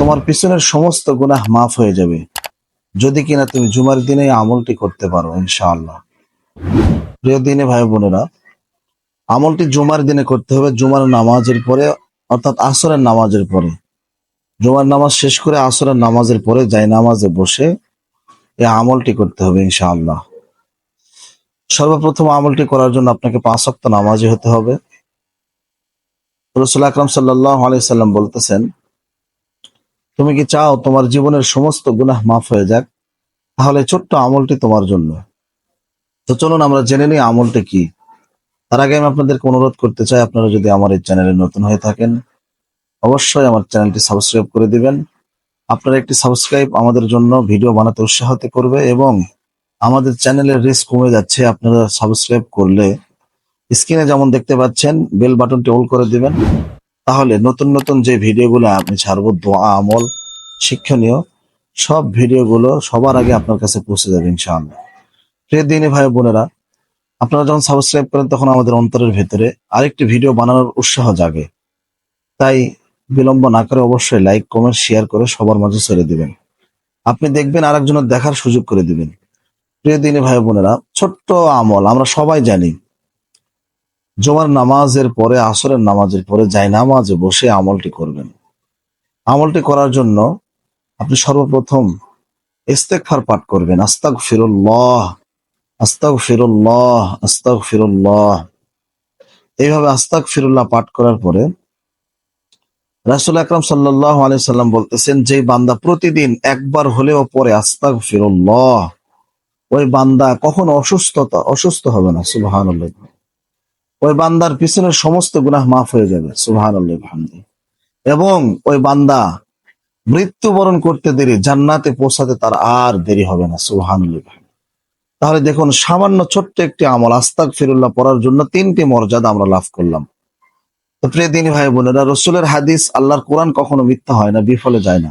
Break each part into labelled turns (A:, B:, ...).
A: তোমার পিছনের সমস্ত গুনাহ মাফ হয়ে যাবে। যদি কিনা তুমি জুমার দিনে আমলটি করতে পারো, ইনশাআল্লাহ। প্রিয় দিনে ভাই বোনেরা, আমলটি জুমার দিনে করতে হবে, জুমার নামাজের পরে, অর্থাৎ আসরের নামাজের পরে। জুমার নামাজ শেষ করে আসরের নামাজের পরে যাই নামাজে বসে এই আমলটি করতে হবে, ইনশাআল্লাহ। সর্বপ্রথম আমলটি করার জন্য আপনাকে পাঁচ ওয়াক্ত নামাজি হতে হবে। রসুল আকরাম সাল্লাহ আলাইসাল্লাম বলতেছেন তুমি কি চাও তোমার জীবনের সমস্ত গুনাহ মাফ হয়ে যাক? তাহলে ছোট্ট আমলটি তোমার জন্য। তো চলুন আমরা জেনে নিই আমলটি কি। তার আগে আমি আপনাদেরকে অনুরোধ করতে চাই, আপনারা যদি আমার এই চ্যানেলে নতুন হয়ে থাকেন, অবশ্যই আমার চ্যানেলটি সাবস্ক্রাইব করে দিবেন। আপনার একটি সাবস্ক্রাইব আমাদের জন্য ভিডিও বানাতে উৎসাহিত করবে এবং আমাদের চ্যানেলের রিস্ক কমে যাচ্ছে, আপনারা সাবস্ক্রাইব করলে স্ক্রিনে যেমন দেখতে পাচ্ছেন, বেল বাটনটি অল করে দিবেন। তাহলে নতুন নতুন যে ভিডিওগুলো আমি ছাড়বো, দোয়া, আমল, শিক্ষণীয়, সব ভিডিওগুলো সবার আগে আপনার কাছে পৌঁছে যাবে ইনশাআল্লাহ। প্রিয় দিনী ভাই বোনেরা, আপনারা যখন সাবস্ক্রাইব করেন তখন আমাদের অন্তরের ভেতরে আরেকটি ভিডিও বানানোর উৎসাহ জাগে। তাই বিলম্ব না করে অবশ্যই লাইক কমেন্ট শেয়ার করে সবার মাঝে ছেড়ে দিবেন। আপনি দেখবেন আরেকজনের দেখার সুযোগ করে দিবেন। প্রিয় দিনে ভাই বোনেরা, ছোট্ট আমল, আমরা সবাই জানি জমার নামাজের পরে, আসরের নামাজের পরে যাই নামাজে বসে আমলটি করবেন। আমলটি করার জন্য আপনি সর্বপ্রথম ইস্তেকফার পাঠ করবেন। আস্তাক ফিরুল্লাহ আস্তাক ফিরুল্লাহ আস্তাক ফিরুল্লাহ এইভাবে আস্তাক ফিরুল্লাহ পাঠ করার পরে রাসুল আকরাম সাল্লাহ আলিয়া সাল্লাম বলতেছেন যে বান্দা প্রতিদিন একবার হলেও পরে আস্তাক ফিরুল্লাহ ওই বান্দা কখনো অসুস্থতা, অসুস্থ হবে না। সুবাহান ওই বান্দার পিছনের সমস্ত গুনাহ মাফ হয়ে যাবে। সুবাহান এবং ওই বান্দা মৃত্যুবরণ করতে দেরি, জান্নাতে পৌঁছাতে তার আর দেরি হবে না সুবাহান তাহলে দেখুন, সামান্য ছোট্ট একটি আমল আস্তাক ফিরুল্লাহ পড়ার জন্য তিনটি মর্যাদা আমরা লাভ করলাম। তো প্রিয় দিনী ভাই বোনেরা, রসুলের হাদিস আল্লাহর কোরআন কখনো মিথ্যা হয় না, বিফলে যায় না।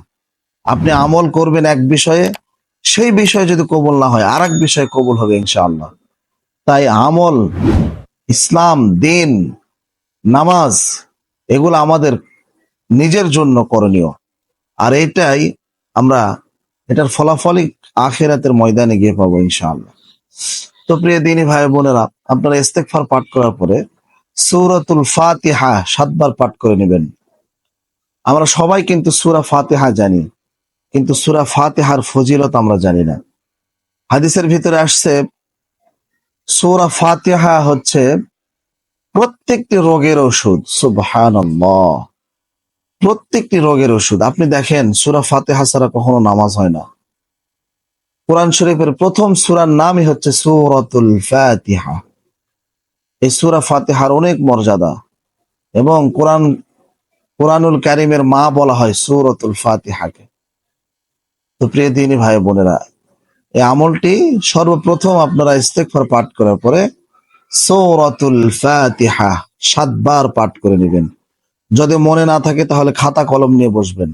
A: আপনি আমল করবেন এক বিষয়ে, সেই বিষয়ে যদি কবুল না হয় আর এক বিষয়ে কবুল হবে ইনশাআল্লাহ। তাই আমল ইসলাম, দিন, নামাজ, এগুলো আমাদের নিজের জন্য করণীয়। আর এটাই আমরা, এটার ফলাফলই আখেরাতের ময়দানে গিয়ে পাবো ইনশাআল্লাহ। তো প্রিয় দিনী ভাই বোনেরা, আপনারা ইস্তেকফার পাঠ করার পরে সৌরাতুল ফাতিহা সাতবার পাঠ করে নেবেন। আমরা সবাই কিন্তু সুরা ফাতিহা জানি, কিন্তু সুরা ফাতিহার ফজিলত আমরা জানি না। হাদিসের ভিতরে আসছে সুরা ফাতিহা হচ্ছে প্রত্যেকটি রোগের ওষুধ সুবহান প্রত্যেকটি রোগের ওষুধ। আপনি দেখেন, সুরা ফাতেহা ছাড়া কখনো নামাজ হয় না। কোরআন শরীফের প্রথম সুরার নামই হচ্ছে সুরতুল ফাতিহা। এই সুরা ফাতেহার অনেক মর্যাদা। এবং কোরআন, কোরআনুল কারিমের মা বলা হয় সুরতুল ফাতিহাকে। তো প্রিয় দিনী ভাই বোনেরা এই আমলটি সর্বপ্রথম আপনারা ইস্তেকফার পাঠ করার পরে সৌরাতুল ফাতিহা সাতবার পাঠ করে নেবেন। যদি মনে না থাকে তাহলে খাতা কলম নিয়ে বসবেন।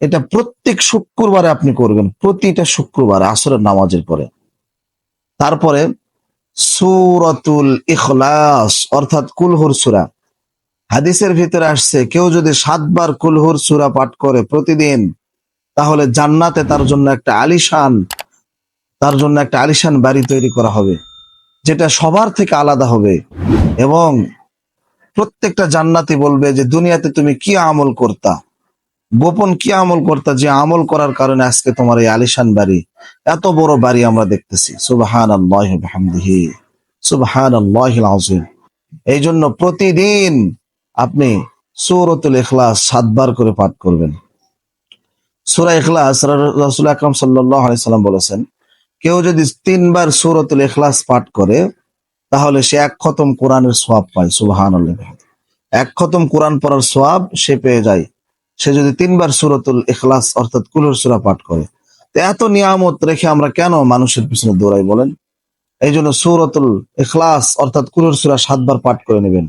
A: এটা প্রত্যেক শুক্রবারে আপনি করবেন, প্রতিটা শুক্রবার আসরের নামাজের পরে। তারপরে সুরতুল ইখলাস, অর্থাৎ কুলহুর সুরা। হাদিসের ভিতরে আসছে, কেউ যদি সাতবার কুলহুর সুরা পাঠ করে প্রতিদিন, তাহলে জান্নাতে তার জন্য একটা আলিশান তার জন্য একটা আলিশান বাড়ি তৈরি করা হবে, যেটা সবার থেকে আলাদা হবে। এবং প্রত্যেকটা জান্নাতি বলবে যে, দুনিয়াতে তুমি কি আমল করতা? গোপন কি আমল করতা যে আমল করার কারণে আজকে তোমার এই আলিশান বাড়ি, এত বড় বাড়ি আমরা দেখতেছি? সুবাহান আল্লাহি সুবাহান আল্লাহিম এই জন্য প্রতিদিন আপনি সৌরতুল ইখলাস সাতবার করে পাঠ করবেন। সুরা ইখলাস, রসুল আকরম সাল্লাম বলেছেন কেউ যদি তিনবার সুরতুল ইখলাস পাঠ করে, তাহলে সে এক খতম কোরআনের সোয়াব পায় সুবাহান এক খতম কোরআন পড়ার সোয়াব সে পেয়ে যায়। সে যদি তিনবার সুরতুল ইখলাস, অর্থাৎ কুলুর সুরা পাঠ করে। এত নিয়ামত রেখে আমরা কেন মানুষের পিছনে দৌড়াই বলেন? এই জন্য সুরতুল এখলাস অর্থাৎ কুলুর সুরা সাতবার পাঠ করে নেবেন।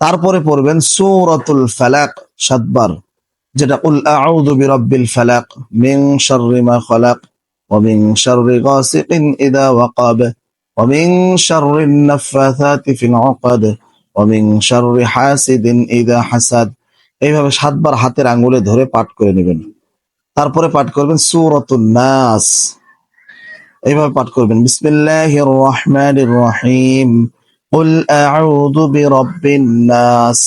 A: তারপরে পড়বেন সুরতুল ফালাক সাতবার, যেটা উল আউযু বিরাব্বিল ফালাক মিন শাররি মা ওয়া মিন শাররি গাসিকিন ইযা ওয়াকাব ওয়া মিন শাররিন নাফাথাতি ফিল উকাদ ওয়া মিন শাররি হাসিদিন ইযা হাসাদ এইভাবে সাতবার হাতের আঙ্গুলে ধরে পাঠ করে নেবেন তারপরে পাঠ করবেন সুরতুন নাস এইভাবে পাঠ করবেন বিসমিল্লাহির রহমানির রহিম قل أعوذ برب الناس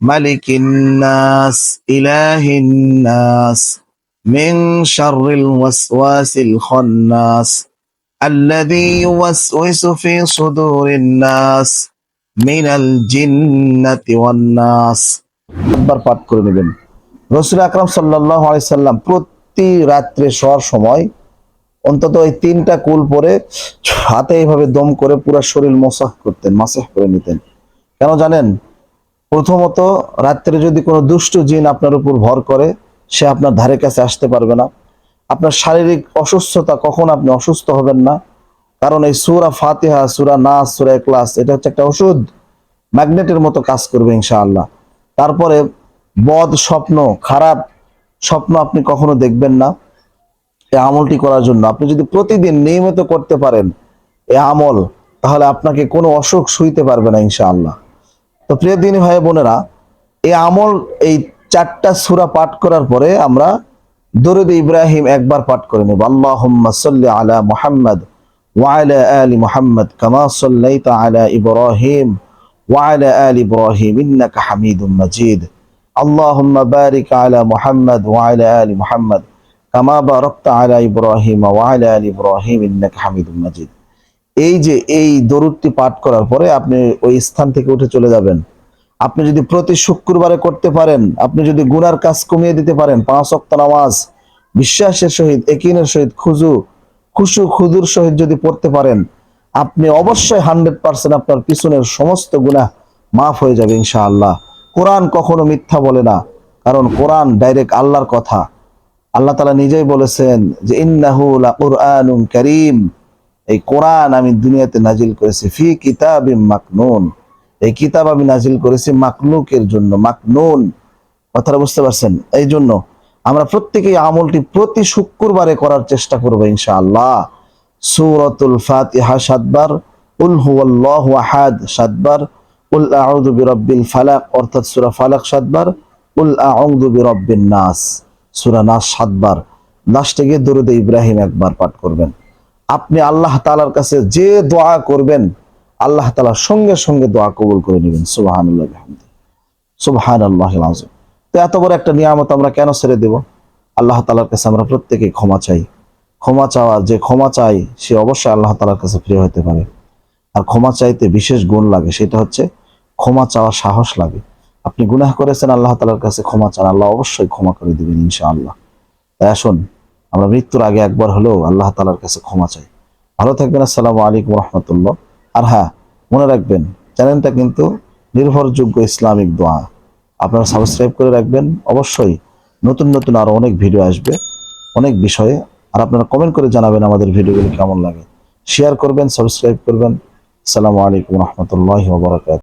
A: ملك الناس إله الناس من شر الوسواس الخناس الذي يوسوس في صدور الناس من الجنة والناس একবার পাঠ করে নেবেন রসুল আকরাম সাল্লাহ সাল্লাম প্রতি রাত্রে শোয়ার সময় অন্তত ওই তিনটা কুল পরে হাতে এইভাবে দম করে পুরো শরীর মসাহ করতেন মাসাহ করে নিতেন কেন জানেন প্রথমত রাত্রে যদি কোনো দুষ্ট জিন আপনার উপর ভর করে সে আপনার ধারে কাছে আসতে পারবে না। আপনার শারীরিক অসুস্থতা কখন আপনি অসুস্থ হবেন না? কারণ এই সুরা ফাতিহা, সুরা না সুরা ক্লাস এটা হচ্ছে একটা ওষুধ। ম্যাগনেটের মতো কাজ করবে ইনশাআল্লাহ। তারপরে বদ স্বপ্ন, খারাপ স্বপ্ন আপনি কখনো দেখবেন না এই আমলটি করার জন্য। আপনি যদি প্রতিদিন নিয়মিত করতে পারেন এই আমল, তাহলে আপনাকে কোনো অসুখ শুইতে পারবে না ইনশাআল্লাহ। তো প্রিয় দিনী ভাই বোনেরা, এই আমল, এই চারটা সূরা পাঠ করার পরে আমরা দরুদ ইব্রাহিম একবার পাঠ করে নেব আল্লাহুম্মা সাল্লি আলা মুহাম্মদ ওয়া আলা আলি মুহাম্মদ কামা সাল্লাইতা আলা ইব্রাহিম ওয়া আলা আলি ইব্রাহিম ইন্নাকা হামিদুম মাজিদ اللهم بارك على محمد وعلى آل محمد কামা বারাকতা আলা ইব্রাহিম ওয়া আলা আলি ইব্রাহিম ইন্নাকা হামিদুম মাজিদ এই যে এই দরুদটি পাঠ করার পরে আপনি ওই স্থান থেকে উঠে চলে যাবেন আপনি যদি প্রতি শুক্রবারে করতে পারেন, আপনি যদি গুনার কাজ কমিয়ে দিতে পারেন, পাঁচ ওয়াক্ত নামাজ, বিশ্বাসের সহিত, একিনের সহিত, খুজু, খুশু, খুদুর সহিত যদি পড়তে পারেন, আপনি অবশ্যই হান্ড্রেড পার্সেন্ট আপনার পিছনের সমস্ত গুনাহ মাফ হয়ে যাবে ইনশাআল্লাহ। কোরআন কখনো মিথ্যা বলে না, কারণ কোরআন ডাইরেক্ট আল্লাহর কথা। আল্লাহ তালা নিজেই বলেছেন যে, ইন্নাহু লাকুরআনুন কারীম। এই কোরআন আমি দুনিয়াতে নাজিল করেছি, ফি কিতাবিম মাকনুন। এই কিতাব আমি নাজিল করেছি মাকলুকের জন্য মাকনুন কথাটা বুঝতে পারছেন? এই জন্য আমরা প্রত্যেকেই আমলটি প্রতি শুক্রবারে করার চেষ্টা করব ইনশাআল্লাহ। সূরাতুল ফাতিহা সাতবার, উল হুয়াল্লাহু আহাদ সাতবার, উল আউযু বিরাব্বিল ফালাক, অর্থাৎ সূরা ফালাক সাতবার, উল আউযু বিরাব্বিন নাস, সূরা নাস সাতবার। লাস্টে গিয়ে দরুদ ইব্রাহিম একবার পাঠ করবেন। আপনি আল্লাহ তাআলার কাছে যে দোয়া করবেন আল্লাহ তাআলা সঙ্গে সঙ্গে দোয়া কবুল করে নেবেন, সুবহানাল্লাহ বিহামদি সুবহানাল্লাহিল আযীম। তো এত বড় একটা নিয়ামত আমরা কেন ছেড়ে দেব? আল্লাহ তাআলার কাছে আমরা প্রত্যেকেই ক্ষমা চাই। ক্ষমা চাওয়া যে ক্ষমা চাই, সে অবশ্যই আল্লাহ তাআলার কাছে প্রিয় হতে পারে। আর ক্ষমা চাইতে বিশেষ গুণ লাগে, সেটা হচ্ছে ক্ষমা চাওয়ার সাহস লাগে। আপনি গুনাহ করেছেন, আল্লাহ তালার কাছে ক্ষমা চান, আল্লাহ অবশ্যই ক্ষমা করে দিবেন, ইনশাআল্লাহ। তাই আসুন, আমরা মৃত্যুর আগে একবার হলেও আল্লাহ তালার কাছে ক্ষমা চাই। ভালো থাকবেন, আসসালামু আলাইকুম রহমতুল্লাহ। আর হ্যাঁ মনে রাখবেন, চ্যানেলটা কিন্তু নির্ভরযোগ্য ইসলামিক দোয়া। আপনারা সাবস্ক্রাইব করে রাখবেন। অবশ্যই নতুন নতুন আরও অনেক ভিডিও আসবে, অনেক বিষয়ে। আর আপনারা কমেন্ট করে জানাবেন আমাদের ভিডিওগুলো কেমন লাগে। শেয়ার করবেন সাবস্ক্রাইব করবেন। আসসালামু আলাইকুম রহমতুল্লাহ বরাকাত